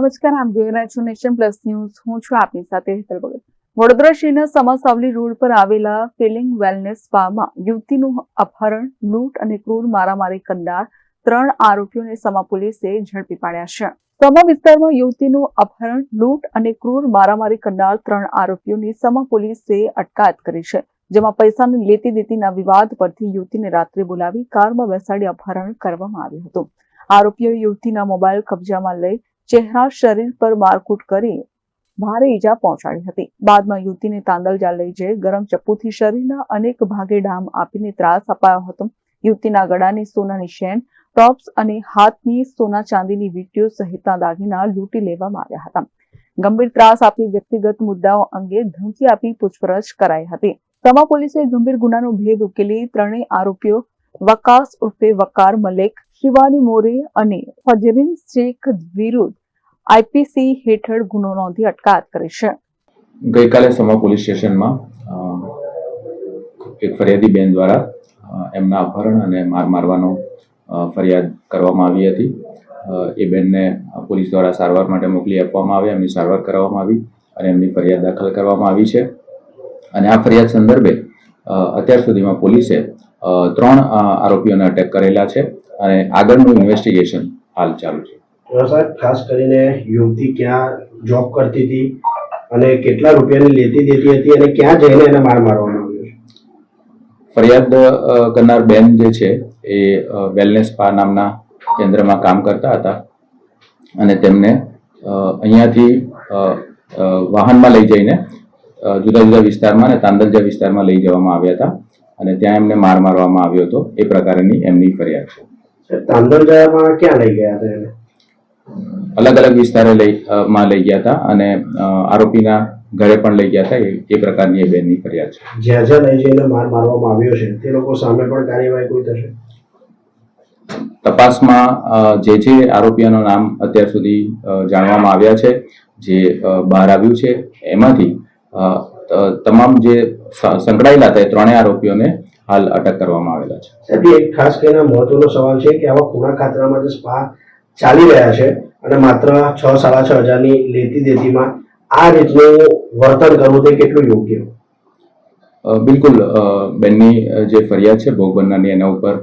નમસ્કાર આપ જોઈ રહ્યા છો નેશન પ્લસ ન્યૂઝ. હું છું આપની સાથે હેતલ ભગત. વડોદરા શહેરના સમાસાવલી રોડ પર આવેલા ફિલિંગ વેલનેસ સ્પામાં યુવતીનું અપહરણ, લૂંટ અને ક્રૂર મારામારી કરનાર ત્રણ આરોપીઓને સમા પોલીસે ઝડપી પાડ્યા છે. સમા વિસ્તારમાં યુવતીનું અપહરણ, લૂંટ અને ક્રૂર મારામારી કરનાર ત્રણ આરોપીઓની સમા પોલીસે અટકાયત કરી છે, જેમાં પૈસાની લેતી દેતીના વિવાદ પરથી યુવતીને રાત્રે બોલાવી કારમાં બેસાડી અપહરણ કરવામાં આવ્યું હતું. આરોપીઓ યુવતીના મોબાઈલ કબજામાં લઈ ચહેરા, શરીર પર મારકૂટ કરી ભારે ઈજા પહોંચાડી હતી. બાદમાં યુવતીને તાંદલજા લઈ જઈ ગરમ ચપ્પુથી શરીરના અનેક ભાગે ડામ આપીને ત્રાસ અપાયો હતો. યુવતીના ગળાની સોનાની શેન, ટોપ્સ અને હાથની સોના ચાંદીની વીટીઓ સહિતના દાગીના લૂંટી લેવામાં આવ્યા હતા. ગંભીર ત્રાસ આપી વ્યક્તિગત મુદ્દાઓ અંગે ધમકી આપી પૂછપરછ કરાઈ હતી. સમા પોલીસે ગંભીર ગુનાનો ભેદ ઉકેલી ત્રણેય આરોપીઓ વકાસ ઉર્ફે વકાર મલેક, શિવાની મોરે અને ફજરીન શેખ વિરુદ્ધ આઈપીસી હેઠળ ગુનો નોંધી અટકાયત કરી છે. ગઈકાલે સમા પોલીસ સ્ટેશનમાં એક ફરિયાદી બેન દ્વારા એમના અપહરણ અને માર મારવાનો ફરિયાદ કરવામાં આવી હતી. એ બેનને પોલીસ દ્વારા સારવાર માટે મોકલી આપવામાં આવી, એમની સારવાર કરવામાં આવી અને એમની ફરિયાદ દાખલ કરવામાં આવી છે. અને આ ફરિયાદ સંદર્ભે અત્યાર સુધીમાં પોલીસે ત્રણ આરોપીઓને અટેક કરેલા છે અને આગળનું ઇન્વેસ્ટિગેશન હાલ ચાલુ છે. સાહેબ ખાસ કરીને યુવતી ક્યાં જોબ કરતી હતી અને કેટલા રૂપિયાની લેતી દેતી હતી અને ક્યાં જઈને એને માર મારવામાં આવ્યો ફરિયાદ કરનાર બેન જે છે એ વેલનેસ સ્પા નામના કેન્દ્રમાં કામ કરતા હતા અને તેમને અહીંયાથી વાહનમાં લઈ જઈને જુદા જુદા વિસ્તારમાં અને તાંદલજા વિસ્તારમાં લઈ જવામાં આવ્યા હતા અને ત્યાં એમને માર મારવામાં આવ્યો હતો. એ પ્રકારની એમની ફરિયાદ છે. તાંદલજામાં ક્યાં લઈ ગયા હતા અલગ અલગ વિસ્તારે લઈ માં લઈ ગયા હતા અને આરોપીના ઘરે પણ લઈ ગયા હતા. એ પ્રકારની એ બેનની ફરિયાદ છે. જ્યાં જ્યાં લઈ જઈને માર મારવામાં આવ્યો છે તે લોકો સામે પણ કાર્યવાહી કોઈ થશે? તપાસમાં જે જે આરોપીઓના નામ અત્યાર સુધી જાણવામાં આવ્યા છે જે બહાર આવ્યું છે એમાંથી તમામ જે સંકળાયેલા હતા એ ત્રણેય આરોપીઓને હાલ અટક કરવામાં આવેલા છે. એક ખાસ કરીને મહત્વનો સવાલ છે કે આવા ખૂણા ખાતરામાં જે સ્પા ચાલી રહ્યા છે અને માત્ર છ સાડા છ હજારની લેતી દેતીમાં આ રીતનું વર્તન કરવું તે કેટલું યોગ્ય? બિલકુલ બેનની જે ફરિયાદ છે ભોગ બનનારની એના ઉપર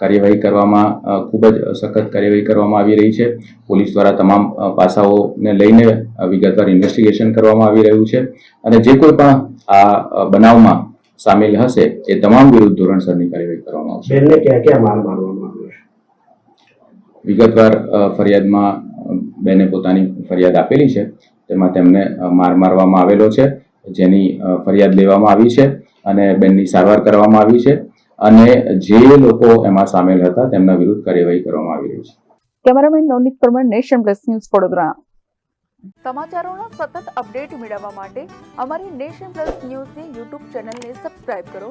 કાર્યવાહી કરવામાં ખૂબ જ સખત કાર્યવાહી કરવામાં આવી રહી છે. પોલીસ દ્વારા તમામ પાસાઓને લઈને વિગતવાર ઇન્વેસ્ટિગેશન કરવામાં આવી રહ્યું છે. અને જે કોઈ પણ આ બનાવમાં સામેલ હશે એ તમામ વિરુદ્ધ ધોરણસરની કાર્યવાહી કરવામાં આવશે. બેનને ક્યાં ક્યાં માર મારવામાં આવ્યો વિગતવાર ફરિયાદમાં બેને પોતાની ફરિયાદ આપેલી છે. તેમાં તેમને માર મારવામાં આવેલો છે જેની ફરિયાદ લેવામાં આવી છે અને બેનની સારવાર કરવામાં આવી છે અને જે લોકો એમાં સામેલ હતા તેમના વિરુદ્ધ કાર્યવાહી કરવામાં આવી રહી છે. Cameraman Navneet Parmar Nation Plus News Vadodara. સમાચારોના સતત અપડેટ મેળવવા માટે અમારી નેશન પ્લસ ન્યૂઝની યુટ્યુબ ચેનલને સબસ્ક્રાઇબ કરો.